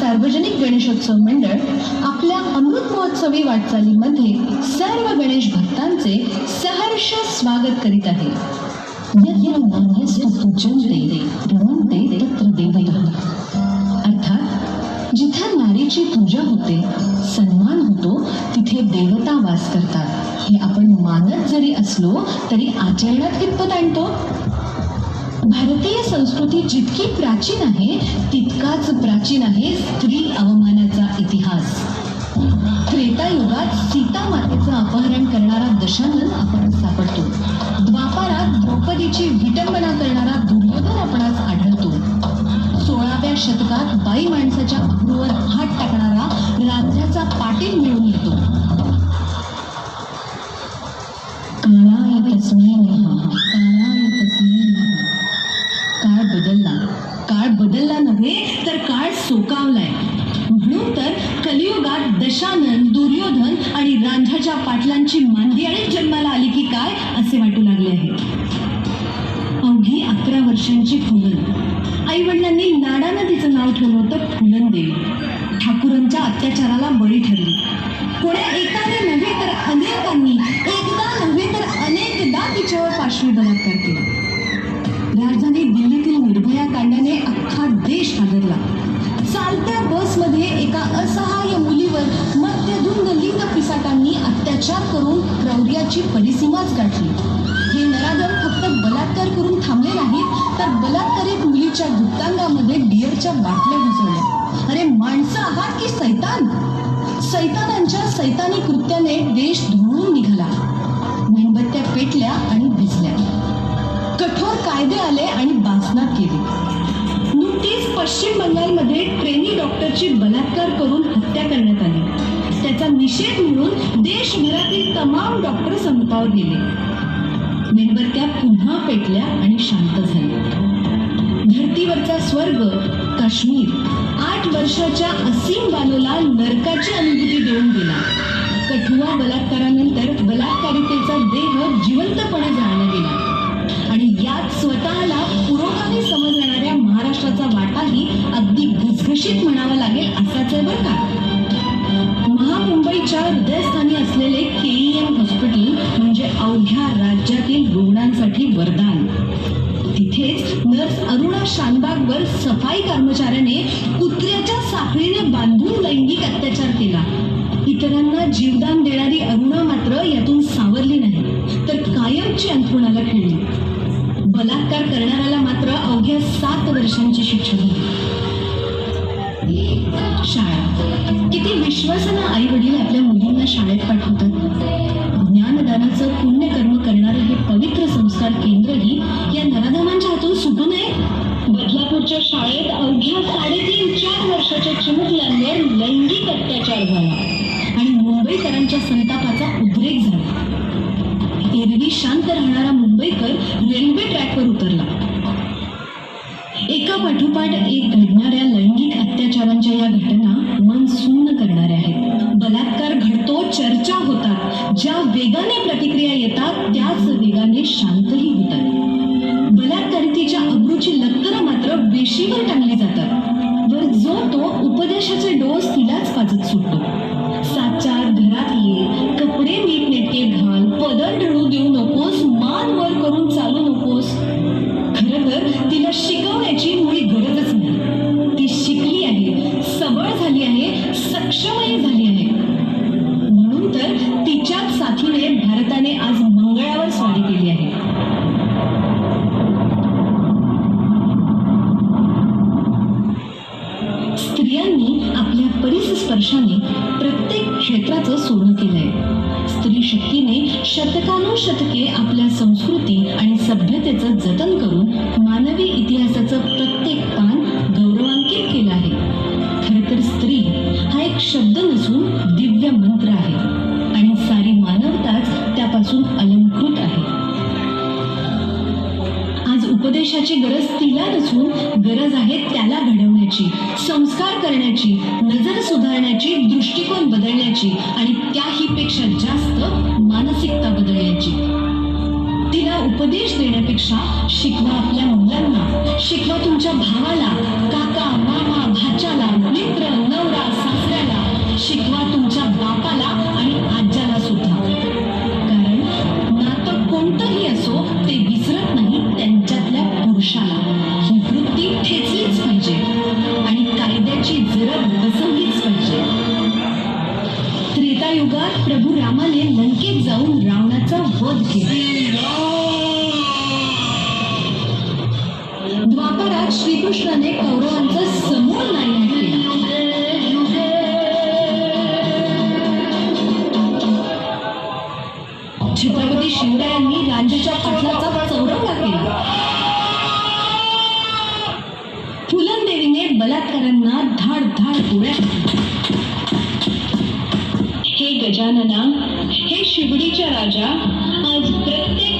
सार्वजनिक गणेशोत्सव मंडळ आपल्या अमृत महोत्सवी वाटचालीमध्ये सर्व गणेश भक्तांचे सहर्ष स्वागत करीत आहे. तत्र अर्थात जिथे नारीची पूजा होते सन्मान होतो तिथे देवता वास करतात. हे आपण मानत जरी असलो तरी आचरणात कितपत आणतो? भारतीय संस्कृती जितकी प्राचीन आहे तितकाच प्राचीन आहे स्त्री अवमानाचा इतिहास. त्रेतायुगात सीता मातेचं अपहरण करणारा दशानन आपण सापडतो. द्वापारात द्रौपदीची विटंबना करणारा दुर्योधन आपणास आढळतो. सोळाव्या शतकात बाई माणसाच्या अब्रूवर हात टाकणारा राज्याचा पाटील मिळून येतो. बदलला. काळ बदलला नव्हे तर काळ सोकावलाय. म्हणून तर कलियुगात दशानन दुर्योधन आणि रांझाच्या पाटलांची मांदियाळीच जन्माला आली की काय असे वाटू लागले आहे. अवघी अकरा वर्षांची फुलन आई वडिलांनी नाडानं तिचं नाव ठेवलं होतं फुलन देवी ठाकूरांच्या अत्याचाराला बळी ठरली. कोण्या एकाने नव्हे तर अनेकांनी एकदा नव्हे तर अनेकदा तिच्यावर पाशवी करते. असहाय्य मुलीवर मध्यधुंद लिंग पिसाटांनी अत्याचार करून क्रौर्याची परिसीमाच गाठली. हे नराधम फक्त बलात्कार करून थांबले नाहीत तर बलात्कारित मुलीच्या वृत्तांगामध्ये डिअरच्या बाटल्या घुसवल्या. अरे माणसं आहात की सैतान? सैतानांच्या सैतानी कृत्याने देश धुळून निघाला. करण्यात आली. त्याचा निषेध म्हणून देशभरातील तमाम डॉक्टर संपावर गेले. मेणबत्त्या पुन्हा पेटल्या आणि शांत झाल्या धरतीवरचा स्वर्ग काश्मीर आठ वर्षाच्या असीम बालोला नरकाची अनुभूती देऊन गेला. कठुआ बलात्कारानंतर बलात्कारितेचा देह जिवंतपणे जाळला गेला. आणि यात स्वतःला पुरोगामी समजणाऱ्या महाराष्ट्राचा वाटाही अगदी घसघशीत म्हणावा लागेल असाच महामुंबईच्या हृदयस्थानी असलेले एम हॉस्पिटल म्हणजे अवघ्या राज्यातील रुग्णांसाठी वरदान. तिथेच नर्स अरुणा शानबागवर सफाई कर्मचाऱ्याने कुत्र्याच्या साखळीने बांधून लैंगिक अत्याचार केला. इतरांना जीवदान देणारी अरुणा मात्र यातून सावरली नाही. तर कायमची अंथरुण किती विश्वासानं आई वडील आपल्या मुलींना शाळेत पाठवतात. ज्ञानदानाचं पुण्यकर्म करणारं हे पवित्र संस्कार केंद्रही या नराधमांच्या हातून सुटू नये बदलापूरच्या शाळेत अवघ्या साडेतीन चार वर्षाच्या चिमुकल्यांवर लैंगिक अत्याचार झाला आणि मुंबईकरांच्या संतापाचा उद्रेक झाला. एरवी शांत राहणारा मुंबईकर रेल्वे ट्रॅकवर उतरला. पाठोपाठ एक घडणाऱ्या लैंगिक अत्याचारांच्या या घटना मन सुन्न करणाऱ्या आहेत. बलात्कार घडतो चर्चा होतात. ज्या वेगाने प्रतिक्रिया येतात त्याच वेगाने शांतही होतात. बलात्कारितेच्या अब्रूची लक्तर मात्र वेशीवर टांगली जातात. वर जो तो उपदेशाचे डोस तिलाच पाजत सुटतो. भारताने आज मंगळावर स्वारी केली आहे. स्त्रियांनी आपल्या परिसस्पर्शाने प्रत्येक क्षेत्राचं सोनं केलंय. स्त्री शक्तीने शतकानुशतके आपल्या संस्कृती आणि सभ्यतेचं जतन करून मानवी इतिहासाचं प्रत्येक पान गौरवांकित केलं आहे. खरं तर स्त्री हा एक शब्द नसून दिव्य मंत्र आहे. मानवताच अलंकृत आहे. आज उपदेशाची गरज तिला नसून गरज आहे त्याला घडवण्याची संस्कार करण्याची नजर सुधारण्याची दृष्टिकोन बदलण्याची आणि त्याही पेक्षा जास्त मानसिकता बदलण्याची. तिला उपदेश देण्यापेक्षा शिकवा आपल्या मुलांना शिकवा तुमच्या भावाला काका मामा भाई रावणाचा वध केला द्वापारात श्रीकृष्णाने कौरवांचा समूळ नायनाट केला छत्रपती शिवरायांनी राज्याच्या पाटलाचा चौरंगा केला. फुलंदेवीने बलात्कारांना धाड धाड गोळ्या हे गजानना हे शिवडीच्या राजा आज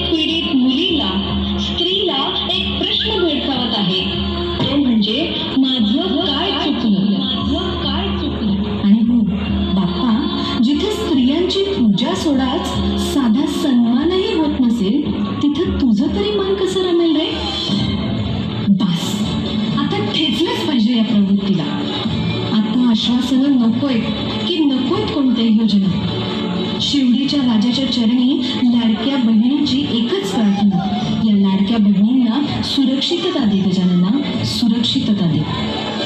शिवडीच्या राजाच्या चरणी लाडक्या बहिणीची एकच प्रार्थना. या लाडक्या बहिणींना सुरक्षितता दे गजानना सुरक्षितता दे